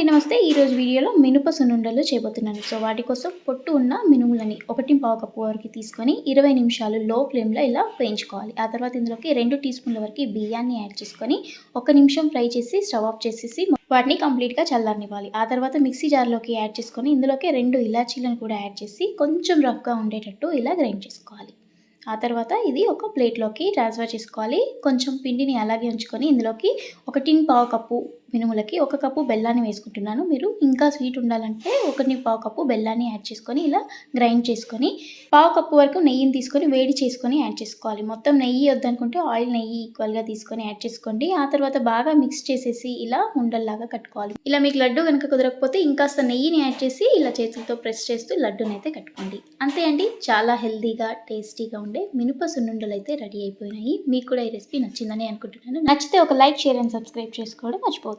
అండి నమస్తే. ఈరోజు వీడియోలో మినుప సున్నుండలు చేయబోతున్నాను. సో వాటి కోసం పొట్టు ఉన్న మినుములని ఒకటి పావు కప్పు వరకు తీసుకొని ఇరవై నిమిషాలు లో ఫ్లేమ్లో ఇలా వేయించుకోవాలి. ఆ తర్వాత ఇందులోకి రెండు టీ స్పూన్ల వరకు బియ్యాన్ని యాడ్ చేసుకొని ఒక నిమిషం ఫ్రై చేసి స్టవ్ ఆఫ్ చేసేసి వాటిని కంప్లీట్గా చల్లారనివ్వాలి. ఆ తర్వాత మిక్సీ జార్లోకి యాడ్ చేసుకొని ఇందులోకి రెండు ఇలాచీలను కూడా యాడ్ చేసి కొంచెం రఫ్గా ఉండేటట్టు ఇలా గ్రైండ్ చేసుకోవాలి. ఆ తర్వాత ఇది ఒక ప్లేట్లోకి ట్రాన్స్ఫర్ చేసుకోవాలి. కొంచెం పిండిని అలాగే ఉంచుకొని ఇందులోకి ఒకటి పావు కప్పు మినుములకి ఒక కప్పు బెల్లాన్ని వేసుకుంటున్నాను. మీరు ఇంకా స్వీట్ ఉండాలంటే ఒకటిని పావు కప్పు బెల్లాన్ని యాడ్ చేసుకొని ఇలా గ్రైండ్ చేసుకొని పావు కప్పు వరకు నెయ్యిని తీసుకొని వేడి చేసుకొని యాడ్ చేసుకోవాలి. మొత్తం నెయ్యి వద్దనుకుంటే ఆయిల్ నెయ్యి ఈక్వల్గా తీసుకొని యాడ్ చేసుకోండి. ఆ తర్వాత బాగా మిక్స్ చేసేసి ఇలా ఉండల్లాగా కట్టుకోవాలి. ఇలా మీకు లడ్డు కనుక కుదరకపోతే ఇంకాస్త నెయ్యిని యాడ్ చేసి ఇలా చేతులతో ప్రెస్ చేస్తూ లడ్డుని అయితే కట్టుకోండి. అంతే అండి. చాలా హెల్తీగా టేస్టీగా ఉండే మినుప సున్నుండలు అయితే రెడీ అయిపోయినాయి. మీకు కూడా ఈ రెసిపీ నచ్చిందని అనుకుంటున్నాను. నచ్చితే ఒక లైక్ షేర్ అండ్ సబ్స్క్రైబ్ చేసుకోవడం మర్చిపోతుంది